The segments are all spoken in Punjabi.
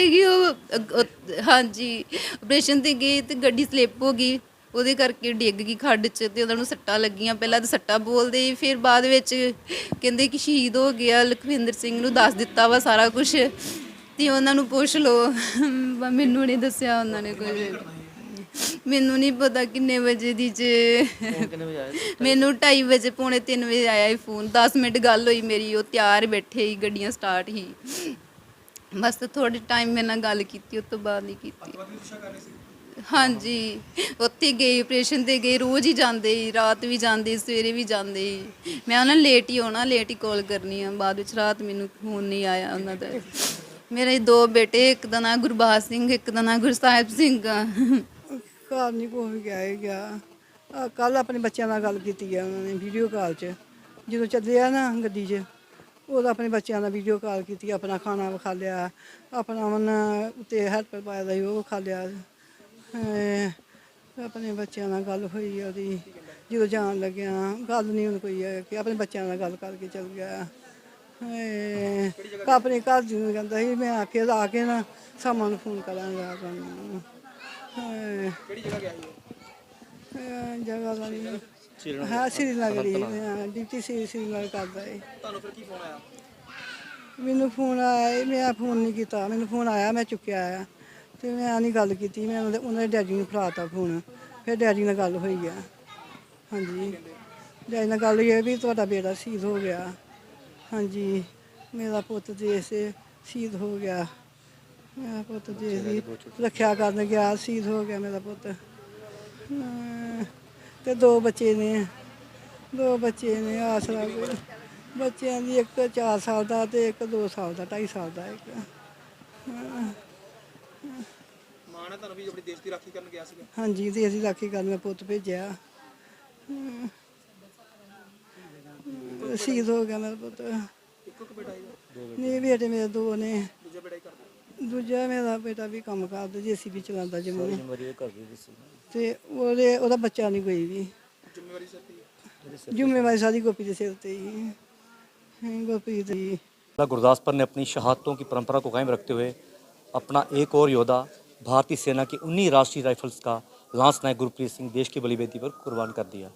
ਕਹਿੰਦੇ ਉਹ ਹਾਂਜੀ ਆਪਰੇਸ਼ਨ ਤੇ ਗਏ ਤੇ ਗੱਡੀ ਸਲਿੱਪ ਹੋ ਗਈ। ਉਹਦੇ ਕਰਕੇ ਡਿੱਗ ਗਈ ਖੱਡ 'ਚ ਤੇ ਉਹਨਾਂ ਨੂੰ ਸੱਟਾਂ ਲੱਗੀਆਂ। ਪਹਿਲਾਂ ਤਾਂ ਸੱਟਾਂ ਬੋਲਦੇ ਫਿਰ ਬਾਅਦ ਵਿੱਚ ਕਹਿੰਦੇ ਕਿ ਸ਼ਹੀਦ ਹੋ ਗਿਆ, ਲਖਵਿੰਦਰ ਸਿੰਘ ਨੂੰ ਦੱਸ ਦਿੱਤਾ ਵਾ ਸਾਰਾ ਕੁਝ ਤੇ ਉਹਨਾਂ ਨੂੰ ਪੁੱਛ ਲਓ। ਮੈਨੂੰ ਨਹੀਂ ਦੱਸਿਆ ਉਹਨਾਂ ਨੇ ਕੁਝ ਮੈਨੂੰ ਨਹੀਂ ਪਤਾ ਕਿੰਨੇ ਵਜੇ ਦੀ ਚ ਮੈਨੂੰ 2:30 ਵਜੇ, ਪੌਣੇ 3 ਵਜੇ ਆਇਆ ਹੀ ਫੋਨ। 10 ਮਿੰਟ ਗੱਲ ਹੋਈ ਮੇਰੀ, ਉਹ ਤਿਆਰ ਬੈਠੇ ਹੀ ਗੱਡੀਆਂ ਸਟਾਰਟ ਹੀ ਬਸ ਥੋੜੇ ਟਾਈਮ ਮੇਰੇ ਨਾਲ ਗੱਲ ਕੀਤੀ ਉਸ ਤੋਂ ਬਾਅਦ ਨਹੀਂ ਕੀਤੀ। ਹਾਂਜੀ ਉੱਥੇ ਗਏ ਆਪਰੇਸ਼ਨ ਤੇ ਗਏ ਰੋਜ਼ ਹੀ ਜਾਂਦੇ ਸੀ ਰਾਤ ਵੀ ਜਾਂਦੇ ਸੀ, ਸਵੇਰੇ ਵੀ ਜਾਂਦੇ ਸੀ। ਮੈਂ ਉਹਨਾਂ ਨੂੰ ਲੇਟ ਹੀ ਆਉਣਾ ਲੇਟ ਹੀ ਕਾਲ ਕਰਨੀ ਆ ਬਾਅਦ ਵਿੱਚ ਰਾਤ ਮੈਨੂੰ ਫੋਨ ਨਹੀਂ ਆਇਆ ਉਹਨਾਂ ਦਾ। ਮੇਰੇ ਦੋ ਬੇਟੇ ਇੱਕ ਦਾ ਨਾਂ ਗੁਰਬਾਜ ਸਿੰਘ ਇੱਕ ਦਾ ਨਾਂ ਗੁਰਸਾਹਿਬ ਸਿੰਘ ਆ। ਘਰ ਨਹੀਂ ਕੋਈ ਵੀ ਗਿਆ ਹੀ ਗਿਆ ਕੱਲ ਆਪਣੇ ਬੱਚਿਆਂ ਨਾਲ ਗੱਲ ਕੀਤੀ ਆ ਉਹਨਾਂ ਨੇ ਵੀਡੀਓ ਕਾਲ 'ਚ। ਜਦੋਂ ਚੱਲੇ ਆ ਨਾ ਗੱਡੀ 'ਚ ਉਹਦਾ ਆਪਣੇ ਬੱਚਿਆਂ ਨਾਲ ਵੀਡੀਓ ਕਾਲ ਕੀਤੀ ਆਪਣਾ ਖਾਣਾ ਵਿਖਾ ਲਿਆ ਆਪਣਾ ਉਹਨਾਂ ਉੱਤੇ ਹੈਲਪਰ ਪਾਇਆ ਦਾ ਸੀ ਉਹ ਵਿਖਾ ਲਿਆ। ਅਹ ਆਪਣੇ ਬੱਚਿਆਂ ਨਾਲ ਗੱਲ ਹੋਈ ਉਹਦੀ ਜਦੋਂ ਜਾਣ ਲੱਗਿਆ ਗੱਲ ਨਹੀਂ ਹੁਣ ਕੋਈ ਹੈ ਕਿ ਆਪਣੇ ਬੱਚਿਆਂ ਨਾਲ ਗੱਲ ਕਰਕੇ ਚੱਲ ਗਿਆ। ਅਹ ਆਪਣੇ ਘਰ ਜੀ ਨੂੰ ਕਹਿੰਦਾ ਸੀ ਮੈਂ ਆ ਕੇ ਆ ਕੇ ਨਾ ਸਾਮਾਂ ਨੂੰ ਫੋਨ ਕਰਾਂਗਾ ਤੁਹਾਨੂੰ। ਕਿਹੜੀ ਜਗ੍ਹਾ ਗਿਆ ਸੀ ਜਗ੍ਹਾ ਦਾ ਨਹੀਂ ਹਾਂ ਸ੍ਰੀਨਗਰ ਹੀ ਹਾਂ ਡਿਊਟੀ ਸੀ ਸ੍ਰੀਨਗਰ ਕਰਦਾ ਹੈ ਤੁਹਾਨੂੰ ਫਿਰ ਕੀ ਫੋਨ ਆਇਆ? ਮੈਨੂੰ ਫੋਨ ਆਇਆ ਸੀ, ਮੈਂ ਫੋਨ ਨਹੀਂ ਕੀਤਾ। ਮੈਨੂੰ ਫੋਨ ਆਇਆ ਮੈਂ ਚੁੱਕਿਆ ਆ। ਤੇ ਮੈਂ ਨਹੀਂ ਗੱਲ ਕੀਤੀ ਮੈਂ ਉਹਨਾਂ ਦੇ ਉਹਨਾਂ ਦੇ ਡੈਡੀ ਨੂੰ ਫੜਾਤਾ ਫੋਨ ਫਿਰ ਡੈਡੀ ਨਾਲ ਗੱਲ ਹੋਈ ਆ। ਹਾਂਜੀ। ਡੈਡੀ ਨਾਲ ਗੱਲ ਹੋਈ ਆ ਵੀ ਤੁਹਾਡਾ ਬੇਟਾ ਸ਼ਹੀਦ ਹੋ ਗਿਆ। ਹਾਂਜੀ। ਮੇਰਾ ਪੁੱਤ ਦੇਸ਼ ਸੇ ਸ਼ਹੀਦ ਹੋ ਗਿਆ। ਮੇਰਾ ਪੁੱਤ ਦੇਸ਼ ਦੀ ਰੱਖਿਆ ਕਰਨ ਗਿਆ ਸ਼ਹੀਦ ਹੋ ਗਿਆ ਮੇਰਾ ਪੁੱਤ। ਹਾਂ, ਤੇ ਦੋ ਬੱਚੇ ਨੇ। ਦੋ ਬੱਚੇ ਨੇ ਆਸਰਾ ਕੋਈ ਬੱਚਿਆਂ ਦੀ ਇੱਕ 4 ਸਾਲ ਦਾ ਤੇ ਇੱਕ 2 ਸਾਲ ਦਾ 2.5 ਸਾਲ ਦਾ ਇੱਕ। ਮਾਣ ਤੁਹਾਨੂੰ ਵੀ ਆਪਣੇ ਦੇਸ਼ ਦੀ ਰਾਖੀ ਕਰਨ ਗਿਆ ਸੀਗਾ? ਹਾਂਜੀ ਤੇ ਅਸੀਂ ਰਾਖੀ ਕਰਨ ਮੈਂ ਪੁੱਤ ਭੇਜਿਆ। ਸ਼ਹੀਦ ਹੋ ਗਿਆ ਮੇਰਾ ਪੁੱਤ। ਇੱਕੋ ਇੱਕ ਬੇਟਾ ਹੀ ਨਹੀਂ ਬੇਟੇ ਮੇਰੇ ਦੋ ਨੇ। ਦੂਜਾ ਬੇਟਾ ਹੀ ਕਰਦਾ। ਦੂਜਾ ਮੇਰਾ ਬੇਟਾ ਵੀ ਕੰਮ ਕਰਦਾ ਜੀਸੀਬੀ ਚਲਾਉਂਦਾ ਜੰਮੂ ਤੇ ਉਹਦੇ ਉਹਦਾ ਬੱਚਾ ਨਹੀਂ ਕੋਈ ਵੀ ਜ਼ਿੰਮੇਵਾਰੀ ਸਿਰ ਤੇ ਹੀ ਹੈ। ਜ਼ਿੰਮੇਵਾਰੀ ਸਾਰੀ ਗੋਪੀ ਦੇ ਸਿਰ ਤੇ ਹੀ ਹੈ ਗੋਪੀ ਦੀ जिला गुरदासपुर ने अपनी शहादतों की परंपरा को कायम रखते हुए अपना एक और योद्धा भारतीय सेना की उन्हीं राष्ट्रीय राइफल्स का लांस नायक गुरप्रीत सिंह देश की बलिवेदी पर कुर्बान कर दिया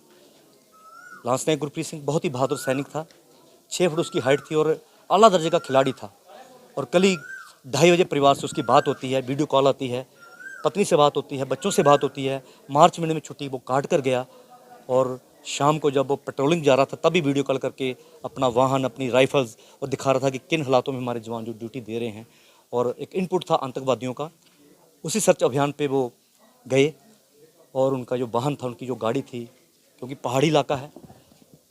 लांस नायक गुरप्रीत सिंह बहुत ही बहादुर सैनिक था छः फुट उसकी हाइट थी और अला दर्जे का खिलाड़ी था और कल ही ढाई बजे परिवार से उसकी बात होती है वीडियो कॉल आती है पत्नी से बात होती है, बच्चों से बात होती है। मार्च महीने में छुट्टी वो काट कर गया और शाम को जब वो पेट्रोलिंग जा रहा था, तभी वीडियो कॉल करके अपना वाहन, अपनी राइफल्स और दिखा रहा था कि किन हालातों में हमारे जवान जो ड्यूटी दे रहे हैं। और एक इनपुट था आतंकवादियों का। उसी सर्च अभियान पे वो गए और उनका जो वाहन था, उनकी जो गाड़ी थी, क्योंकि पहाड़ी इलाका है,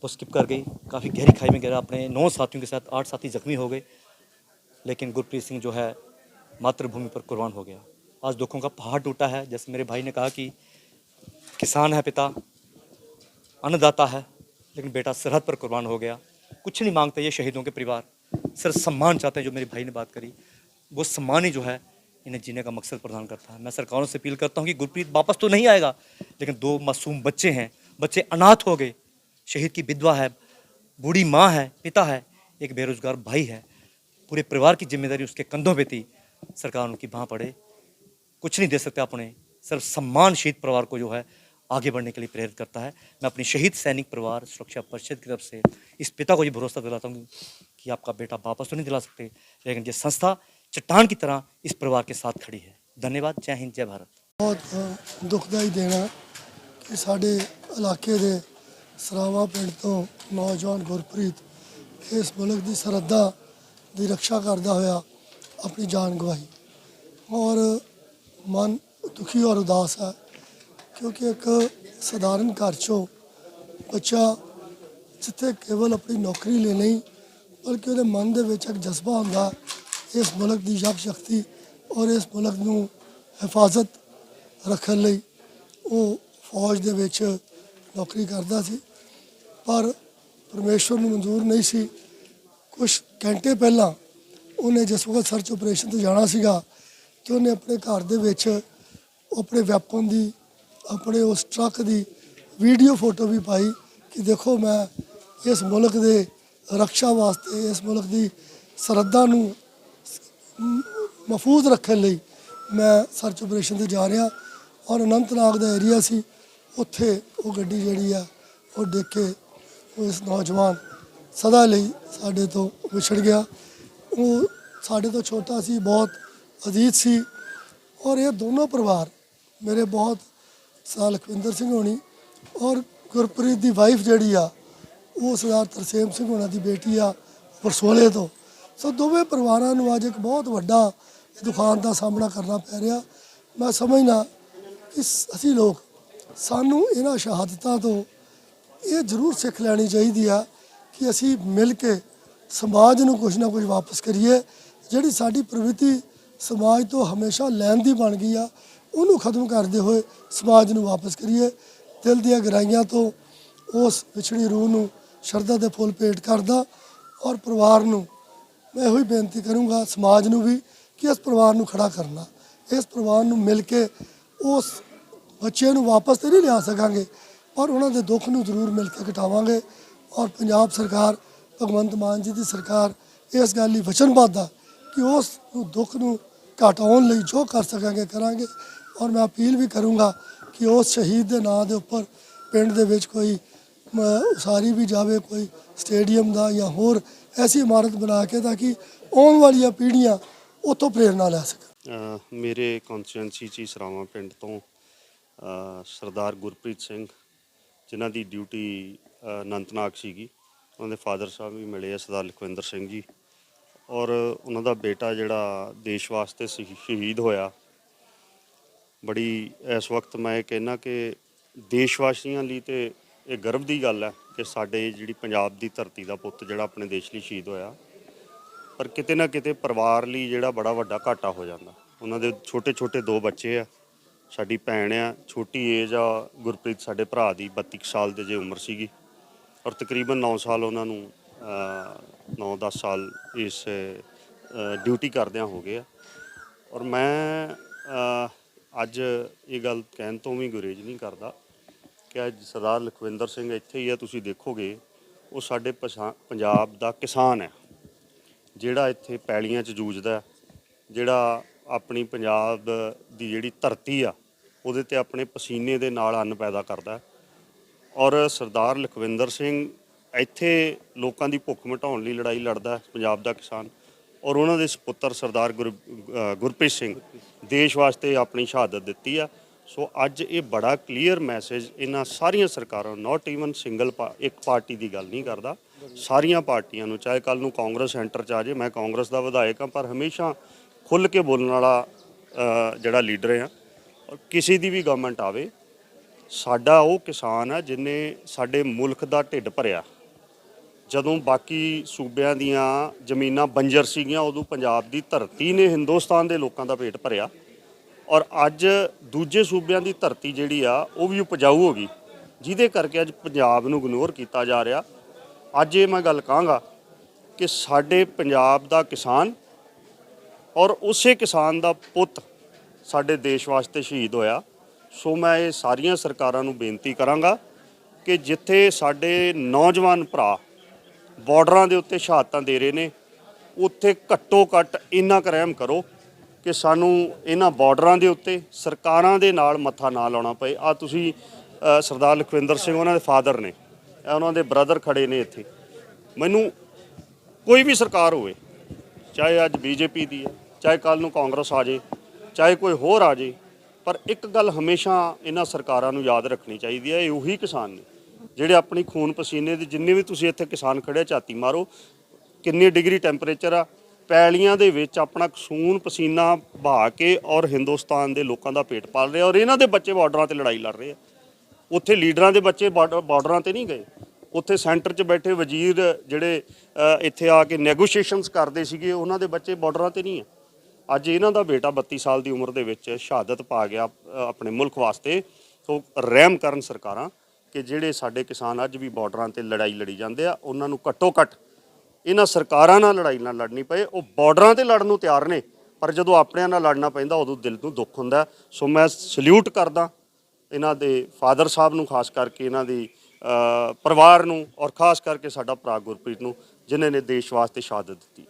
वो स्किप कर गई। काफ़ी गहरी खाई में गिरा। अपने नौ साथियों के साथ आठ साथी जख्मी हो गए, लेकिन गुरप्रीत सिंह जो है मातृभूमि पर कुर्बान हो गया। आज दुखों का पहाड़ टूटा है। जैसे मेरे भाई ने कहा कि किसान है पिता, अन्नदाता है, लेकिन बेटा सरहद पर कुर्बान हो गया। कुछ नहीं मांगते ये शहीदों के परिवार। सिर्फ़ सम्मान चाहते हैं, जो मेरे भाई ने बात करी। वो सम्मान ही जो है, इन्हें जीने का मकसद प्रदान करता है। मैं सरकारों से अपील करता हूँ कि गुरप्रीत वापस तो नहीं आएगा, लेकिन दो मासूम बच्चे हैं। बच्चे अनाथ हो गए। शहीद की विधवा है, बूढ़ी माँ है, पिता है, एक बेरोजगार भाई है। पूरे परिवार की ज़िम्मेदारी उसके कंधों पे थी। सरकार उनकी बाँ पड़े। कुछ नहीं दे सकते अपने सिर्फ सम्मान शहीद परिवार को जो है आगे बढ़ने के लिए प्रेरित करता है मैं अपनी शहीद सैनिक परिवार सुरक्षा परिषद की तरफ से इस पिता को ये भरोसा दिलाता हूँ कि आपका बेटा वापस तो नहीं दिला सकते लेकिन ये संस्था चट्टान की तरह इस परिवार के साथ खड़ी है धन्यवाद जय हिंद जय भारत ਬਹੁਤ ਦੁਖਦਾਈ ਦੇਣਾ ਕਿ ਸਾਡੇ ਇਲਾਕੇ ਦੇ ਸਰਾਵਾ ਪਿੰਡ ਤੋਂ ਨੌਜਵਾਨ ਗੁਰਪ੍ਰੀਤ ਇਸ ਮੁਲਕ ਦੀ ਸਰਹੱਦਾਂ ਦੀ ਰੱਖਿਆ ਕਰਦਾ ਹੋਇਆ ਆਪਣੀ ਜਾਨ ਗਵਾਈ ਔਰ ਮਨ ਦੁਖੀ ਔਰ ਉਦਾਸ ਹੈ, ਕਿਉਂਕਿ ਇੱਕ ਸਧਾਰਨ ਘਰ ਚੋਂ ਬੱਚਾ ਜਿੱਥੇ ਕੇਵਲ ਆਪਣੀ ਨੌਕਰੀ ਲਈ ਨਹੀਂ, ਬਲਕਿ ਉਹਦੇ ਮਨ ਦੇ ਵਿੱਚ ਇੱਕ ਜਜ਼ਬਾ ਹੁੰਦਾ ਇਸ ਮੁਲਕ ਦੀ ਯਕ ਸ਼ਕਤੀ ਔਰ ਇਸ ਮੁਲਕ ਨੂੰ ਹਿਫਾਜ਼ਤ ਰੱਖਣ ਲਈ ਉਹ ਫੌਜ ਦੇ ਵਿੱਚ ਨੌਕਰੀ ਕਰਦਾ ਸੀ। ਪਰ ਪਰਮੇਸ਼ਵਰ ਨੂੰ ਮਨਜ਼ੂਰ ਨਹੀਂ ਸੀ। ਕੁਝ ਘੰਟੇ ਪਹਿਲਾਂ ਉਹਨੇ ਜਿਸ ਵਕਤ ਸਰਚ ਆਪਰੇਸ਼ਨ ਤੇ ਜਾਣਾ ਸੀਗਾ। ਕਿ ਉਹਨੇ ਆਪਣੇ ਘਰ ਦੇ ਵਿੱਚ ਆਪਣੇ ਵੈਪਨ ਦੀ, ਆਪਣੇ ਉਸ ਟਰੱਕ ਦੀ ਵੀਡੀਓ ਫੋਟੋ ਵੀ ਪਾਈ ਕਿ ਦੇਖੋ ਮੈਂ ਇਸ ਮੁਲਕ ਦੇ ਰੱਖਿਆ ਵਾਸਤੇ, ਇਸ ਮੁਲਕ ਦੀ ਸਰਹੱਦਾਂ ਨੂੰ ਮਹਫੂਜ਼ ਰੱਖਣ ਲਈ ਮੈਂ ਸਰਚ ਆਪਰੇਸ਼ਨ ਤੇ ਜਾ ਰਿਹਾ ਔਰ ਅਨੰਤਨਾਗ ਦਾ ਏਰੀਆ ਸੀ। ਉੱਥੇ ਉਹ ਗੱਡੀ ਜਿਹੜੀ ਆ, ਉਹ ਡਿੱਗ ਕੇ ਉਹ ਇਸ ਨੌਜਵਾਨ ਸਦਾ ਲਈ ਸਾਡੇ ਤੋਂ ਵਿਛੜ ਗਿਆ। ਉਹ ਸਾਡੇ ਤੋਂ ਛੋਟਾ ਸੀ, ਬਹੁਤ ਅਜੀਤ ਸੀ ਔਰ ਇਹ ਦੋਨੋਂ ਪਰਿਵਾਰ ਮੇਰੇ ਬਹੁਤ ਸਾਲ ਲਖਵਿੰਦਰ ਸਿੰਘ ਹੋਣੀ ਔਰ ਗੁਰਪ੍ਰੀਤ ਦੀ ਵਾਈਫ ਜਿਹੜੀ ਆ, ਉਹ ਸਰਦਾਰ ਤਰਸੇਮ ਸਿੰਘ ਹੋਣਾ ਦੀ ਬੇਟੀ ਆ ਪਰਸੋਲੇ ਤੋਂ। ਸੋ ਦੋਵੇਂ ਪਰਿਵਾਰਾਂ ਨੂੰ ਅੱਜ ਇੱਕ ਬਹੁਤ ਵੱਡਾ ਦੁਖਾਂਤ ਦਾ ਸਾਹਮਣਾ ਕਰਨਾ ਪੈ ਰਿਹਾ। ਮੈਂ ਸਮਝਦਾ ਕਿ ਅਸੀਂ ਲੋਕ ਸਾਨੂੰ ਇਹਨਾਂ ਸ਼ਹਾਦਤਾਂ ਤੋਂ ਇਹ ਜ਼ਰੂਰ ਸਿੱਖ ਲੈਣੀ ਚਾਹੀਦੀ ਆ ਕਿ ਅਸੀਂ ਮਿਲ ਕੇ ਸਮਾਜ ਨੂੰ ਕੁਝ ਨਾ ਕੁਝ ਵਾਪਸ ਕਰੀਏ। ਜਿਹੜੀ ਸਾਡੀ ਪ੍ਰਵਿਰਤੀ ਸਮਾਜ ਤੋਂ ਹਮੇਸ਼ਾ ਲੈਣ ਦੀ ਬਣ ਗਈ ਆ, ਉਹਨੂੰ ਖਤਮ ਕਰਦੇ ਹੋਏ ਸਮਾਜ ਨੂੰ ਵਾਪਸ ਕਰੀਏ। ਦਿਲ ਦੀਆਂ ਗਹਿਰਾਈਆਂ ਤੋਂ ਉਸ ਵਿਛੜੀ ਰੂਹ ਨੂੰ ਸ਼ਰਧਾ ਦੇ ਫੁੱਲ ਭੇਟ ਕਰਦਾ ਔਰ ਪਰਿਵਾਰ ਨੂੰ ਮੈਂ ਇਹੋ ਹੀ ਬੇਨਤੀ ਕਰੂੰਗਾ, ਸਮਾਜ ਨੂੰ ਵੀ, ਕਿ ਇਸ ਪਰਿਵਾਰ ਨੂੰ ਖੜਾ ਕਰਨਾ। ਇਸ ਪਰਿਵਾਰ ਨੂੰ ਮਿਲ ਕੇ ਉਸ ਬੱਚੇ ਨੂੰ ਵਾਪਸ ਤੇ ਨਹੀਂ ਲਿਆ ਸਕਾਂਗੇ, ਪਰ ਉਹਨਾਂ ਦੇ ਦੁੱਖ ਨੂੰ ਜ਼ਰੂਰ ਮਿਲ ਕੇ ਘਟਾਵਾਂਗੇ। ਔਰ ਪੰਜਾਬ ਸਰਕਾਰ, ਭਗਵੰਤ ਮਾਨ ਜੀ ਦੀ ਸਰਕਾਰ ਇਸ ਗੱਲ ਲਈ ਵਚਨਬੱਧ ਆ ਕਿ ਉਸ ਦੁੱਖ ਨੂੰ ਘਟਾਉਣ ਲਈ ਜੋ ਕਰ ਸਕਾਂਗੇ, ਕਰਾਂਗੇ। ਔਰ ਮੈਂ ਅਪੀਲ ਵੀ ਕਰੂੰਗਾ ਕਿ ਉਸ ਸ਼ਹੀਦ ਦੇ ਨਾਂ ਦੇ ਉੱਪਰ ਪਿੰਡ ਦੇ ਵਿੱਚ ਕੋਈ ਉਸਾਰੀ ਵੀ ਜਾਵੇ, ਕੋਈ ਸਟੇਡੀਅਮ ਦਾ ਜਾਂ ਹੋਰ ਐਸੀ ਇਮਾਰਤ ਬਣਾ ਕੇ ਤਾਂ ਕਿ ਆਉਣ ਵਾਲੀਆਂ ਪੀੜ੍ਹੀਆਂ ਉੱਥੋਂ ਪ੍ਰੇਰਣਾ ਲੈ ਸਕਣ। ਮੇਰੇ ਕੌਂਸਟੀਚੁਐਂਸੀ ਚ ਹੀ ਸਰਾਵਾਂ ਪਿੰਡ ਤੋਂ ਸਰਦਾਰ ਗੁਰਪ੍ਰੀਤ ਸਿੰਘ, ਜਿਨ੍ਹਾਂ ਦੀ ਡਿਊਟੀ ਅਨੰਤਨਾਗ ਸੀਗੀ। ਉਹਨਾਂ ਦੇ ਫਾਦਰ ਸਾਹਿਬ ਵੀ ਮਿਲੇ ਆ, ਸਰਦਾਰ ਲਖਵਿੰਦਰ ਸਿੰਘ ਜੀ। ਔਰ ਉਹਨਾਂ ਦਾ ਬੇਟਾ ਜਿਹੜਾ ਦੇਸ਼ ਵਾਸਤੇ ਸ਼ਹੀ- ਸ਼ਹੀਦ ਹੋਇਆ। ਬੜੀ ਇਸ ਵਕਤ ਮੈਂ ਇਹ ਕਹਿਣਾ ਕਿ ਦੇਸ਼ ਵਾਸੀਆਂ ਲਈ ਤੇ ਇਹ ਗਰਵ ਦੀ ਗੱਲ ਹੈ ਕਿ ਸਾਡੇ ਜਿਹੜੀ ਪੰਜਾਬ ਦੀ ਧਰਤੀ ਦਾ ਪੁੱਤ ਜਿਹੜਾ ਆਪਣੇ ਦੇਸ਼ ਲਈ ਸ਼ਹੀਦ ਹੋਇਆ, ਪਰ ਕਿਤੇ ਨਾ ਕਿਤੇ ਪਰਿਵਾਰ ਲਈ ਜਿਹੜਾ ਬੜਾ ਵੱਡਾ ਘਾਟਾ ਹੋ ਜਾਂਦਾ। ਉਹਨਾਂ ਦੇ ਛੋਟੇ ਛੋਟੇ ਦੋ ਬੱਚੇ ਆ, ਸਾਡੀ ਭੈਣ ਆ, ਛੋਟੀ ਏਜ ਆ, ਗੁਰਪ੍ਰੀਤ ਸਾਡੇ ਭਰਾ ਦੀ 32 ਕੁ ਸਾਲ ਦੇ ਜੇ ਉਮਰ ਸੀਗੀ। ਔਰ ਤਕਰੀਬਨ 9 ਸਾਲ ਉਹਨਾਂ ਨੂੰ 9-10 ਸਾਲ ਇਸ ਡਿਊਟੀ ਕਰਦਿਆਂ ਹੋ ਗਏ ਆ। ਔਰ ਮੈਂ ਅੱਜ ਇਹ ਗੱਲ ਕਹਿਣ ਤੋਂ ਵੀ ਗੁਰੇਜ ਨਹੀਂ ਕਰਦਾ ਕਿ ਅੱਜ ਸਰਦਾਰ ਲਖਵਿੰਦਰ ਸਿੰਘ ਇੱਥੇ ਹੀ ਆ, ਤੁਸੀਂ ਦੇਖੋਗੇ, ਉਹ ਸਾਡੇ ਪਛਾ- ਪੰਜਾਬ ਦਾ ਕਿਸਾਨ ਹੈ, ਜਿਹੜਾ ਇੱਥੇ ਪੈਲੀਆਂ 'ਚ ਜੂਝਦਾ ਜਿਹੜਾ ਆਪਣੀ ਪੰਜਾਬ ਦੀ ਜਿਹੜੀ ਧਰਤੀ ਆ, ਉਹਦੇ ਤੇ ਆਪਣੇ ਪਸੀਨੇ ਦੇ ਨਾਲ ਅੰਨ ਪੈਦਾ ਕਰਦਾ ਔਰ ਸਰਦਾਰ ਲਖਵਿੰਦਰ ਸਿੰਘ ਇੱਥੇ ਲੋਕਾਂ ਦੀ ਭੁੱਖ ਮਿਟਾਉਣ ਲਈ ਲੜਾਈ ਲੜਦਾ ਪੰਜਾਬ ਦਾ ਕਿਸਾਨ ਔਰ ਉਹਨਾਂ ਦੇ ਸੁਪੁੱਤਰ ਸਰਦਾਰ ਗੁਰ ਗੁਰਪ੍ਰੀਤ ਸਿੰਘ ਦੇਸ਼ ਵਾਸਤੇ ਆਪਣੀ ਸ਼ਹਾਦਤ ਦਿੱਤੀ ਆ। ਸੋ ਅੱਜ ਇਹ ਬੜਾ ਕਲੀਅਰ ਮੈਸੇਜ ਇਹਨਾਂ ਸਾਰੀਆਂ ਸਰਕਾਰਾਂ ਨਾਟ ਈਵਨ ਸਿੰਗਲ ਇੱਕ ਪਾਰਟੀ ਦੀ ਗੱਲ ਨਹੀਂ ਕਰਦਾ। ਸਾਰੀਆਂ ਪਾਰਟੀਆਂ ਨੂੰ, ਚਾਹੇ ਕੱਲ ਨੂੰ ਕਾਂਗਰਸ ਸੈਂਟਰ 'ਚ ਆ ਜੇ ਮੈਂ ਕਾਂਗਰਸ ਦਾ ਵਿਧਾਇਕ ਹਾਂ, ਪਰ ਹਮੇਸ਼ਾ ਖੁੱਲ ਕੇ ਬੋਲਣ ਵਾਲਾ ਜਿਹੜਾ ਲੀਡਰ ਆ ਔਰ ਕਿਸੇ ਦੀ ਵੀ ਗਵਰਨਮੈਂਟ ਆਵੇ, ਸਾਡਾ ਉਹ ਕਿਸਾਨ ਆ ਜਿਨੇ ਸਾਡੇ ਮੁਲਕ ਦਾ ਢਿੱਡ ਭਰਿਆ। ਜਦੋਂ ਬਾਕੀ ਸੂਬਿਆਂ ਦੀਆਂ ਜ਼ਮੀਨਾਂ ਬੰਜਰ ਸੀਗੀਆਂ, ਉਦੋਂ ਪੰਜਾਬ ਦੀ ਧਰਤੀ ਨੇ ਹਿੰਦੁਸਤਾਨ ਦੇ ਲੋਕਾਂ ਦਾ ਪੇਟ ਭਰਿਆ। ਔਰ ਅੱਜ ਦੂਜੇ ਸੂਬਿਆਂ ਦੀ ਧਰਤੀ ਜਿਹੜੀ ਆ, ਉਹ ਵੀ ਉਪਜਾਊ ਹੋ ਗਈ, ਜਿਹਦੇ ਕਰਕੇ ਅੱਜ ਪੰਜਾਬ ਨੂੰ ਇਗਨੋਰ ਕੀਤਾ ਜਾ ਰਿਹਾ। ਅੱਜ ਇਹ ਮੈਂ ਗੱਲ ਕਹਾਂਗਾ ਕਿ ਸਾਡੇ ਪੰਜਾਬ ਦਾ ਕਿਸਾਨ ਔਰ ਉਸੇ ਕਿਸਾਨ ਦਾ ਪੁੱਤ ਸਾਡੇ ਦੇਸ਼ ਵਾਸਤੇ ਸ਼ਹੀਦ ਹੋਇਆ। ਸੋ ਮੈਂ ਇਹ ਸਾਰੀਆਂ ਸਰਕਾਰਾਂ ਨੂੰ ਬੇਨਤੀ ਕਰਾਂਗਾ ਕਿ ਜਿੱਥੇ ਸਾਡੇ ਨੌਜਵਾਨ ਭਰਾ ਬਾਰਡਰਾਂ ਦੇ ਉੱਤੇ ਸ਼ਹਾਦਤਾਂ ਦੇ ਰਹੇ ਨੇ। ਉੱਥੇ ਘੱਟੋ ਘੱਟ ਇੰਨਾ ਕੁ ਕਰੋ ਕਿ ਸਾਨੂੰ ਇਹਨਾਂ ਬਾਰਡਰਾਂ ਦੇ ਉੱਤੇ ਸਰਕਾਰਾਂ ਦੇ ਨਾਲ ਮੱਥਾ ਨਾ ਲਾਉਣਾ ਪਏ। ਆ ਤੁਸੀਂ ਸਰਦਾਰ ਲਖਵਿੰਦਰ ਸਿੰਘ ਉਹਨਾਂ ਦੇ ਫਾਦਰ ਨੇ ਉਹਨਾਂ ਦੇ ਬ੍ਰਦਰ ਖੜੇ ਨੇ ਇੱਥੇ। ਮੈਨੂੰ ਕੋਈ ਵੀ ਸਰਕਾਰ ਹੋਵੇ, ਚਾਹੇ ਅੱਜ ਬੀਜੇਪੀ ਦੀ ਹੈ, ਚਾਹੇ ਕੱਲ ਨੂੰ ਕਾਂਗਰਸ ਆ ਜੇ, ਚਾਹੇ ਕੋਈ ਹੋਰ ਆ ਜੇ, ਪਰ ਇੱਕ ਗੱਲ ਹਮੇਸ਼ਾ ਇਹਨਾਂ ਸਰਕਾਰਾਂ ਨੂੰ ਯਾਦ ਰੱਖਣੀ ਚਾਹੀਦੀ ਹੈ, ਇਹ ਉਹੀ ਕਿਸਾਨ ਨੇ। ਜਿਹੜੇ ਆਪਣੀ ਖੂਨ ਪਸੀਨੇ ਦੇ ਜਿੰਨੇ ਵੀ ਤੁਸੀਂ ਇੱਥੇ ਕਿਸਾਨ ਖੜੇ ਝਾਤੀ ਮਾਰੋ, ਕਿੰਨੀ ਡਿਗਰੀ ਟੈਂਪਰੇਚਰ ਆ, ਪੈਲੀਆਂ ਦੇ ਵਿੱਚ ਆਪਣਾ ਖੂਨ ਪਸੀਨਾ ਬਹਾ ਕੇ ਔਰ ਹਿੰਦੁਸਤਾਨ ਦੇ ਲੋਕਾਂ ਦਾ ਪੇਟ ਪਾਲ ਰਹੇ ਆ ਔਰ ਇਹਨਾਂ ਦੇ ਬੱਚੇ ਬਾਰਡਰਾਂ ਤੇ ਲੜਾਈ ਲੜ ਰਹੇ ਆ। ਉੱਥੇ ਲੀਡਰਾਂ ਦੇ ਬੱਚੇ ਬਾਰਡਰ- ਬਾਰਡਰਾਂ ਤੇ ਨਹੀਂ ਗਏ। ਉੱਥੇ ਸੈਂਟਰ 'ਚ ਬੈਠੇ ਵਜ਼ੀਰ ਜਿਹੜੇ ਇੱਥੇ ਆ ਕੇ ਨੈਗੋਸ਼ੀਏਸ਼ਨਸ ਕਰਦੇ ਸੀਗੇ, ਉਹਨਾਂ ਦੇ ਬੱਚੇ ਬਾਰਡਰਾਂ ਤੇ ਨਹੀਂ ਆ। ਅੱਜ ਇਹਨਾਂ ਦਾ ਬੇਟਾ 32 ਸਾਲ ਦੀ ਉਮਰ ਦੇ ਵਿੱਚ ਸ਼ਹਾਦਤ ਪਾ ਗਿਆ ਆਪਣੇ ਮੁਲਕ ਵਾਸਤੇ। ਸੋ ਰਹਿਮ ਕਰਨ ਸਰਕਾਰਾਂ। ਕਿ ਜਿਹੜੇ ਸਾਡੇ ਕਿਸਾਨ ਅੱਜ ਵੀ ਬਾਰਡਰਾਂ ਤੇ ਲੜਾਈ ਲੜੀ ਜਾਂਦੇ ਆ, ਉਹਨਾਂ ਨੂੰ ਘੱਟੋ ਘੱਟ ਇਹਨਾਂ ਸਰਕਾਰਾਂ ਨਾਲ ਲੜਾਈ ਨਾਲ ਲੜਨੀ ਪਏ, ਉਹ ਬਾਰਡਰਾਂ ਤੇ ਲੜਨ ਨੂੰ ਤਿਆਰ ਨੇ, ਪਰ ਜਦੋਂ ਆਪਣਿਆਂ ਨਾਲ ਲੜਨਾ ਪੈਂਦਾ, ਉਦੋਂ ਦਿਲ ਨੂੰ ਦੁੱਖ ਹੁੰਦਾ। ਸੋ ਮੈਂ ਸਲੂਟ ਕਰਦਾ ਇਹਨਾਂ ਦੇ ਫਾਦਰ ਸਾਹਿਬ ਨੂੰ, ਖਾਸ ਕਰਕੇ ਇਹਨਾਂ ਦੀ ਪਰਿਵਾਰ ਨੂੰ ਔਰ ਖਾਸ ਕਰਕੇ ਸਾਡਾ ਭਰਾ ਗੁਰਪ੍ਰੀਤ ਨੂੰ, ਜਿਨ੍ਹਾਂ ਨੇ ਦੇਸ਼ ਵਾਸਤੇ ਸ਼ਹਾਦਤ ਦਿੱਤੀ।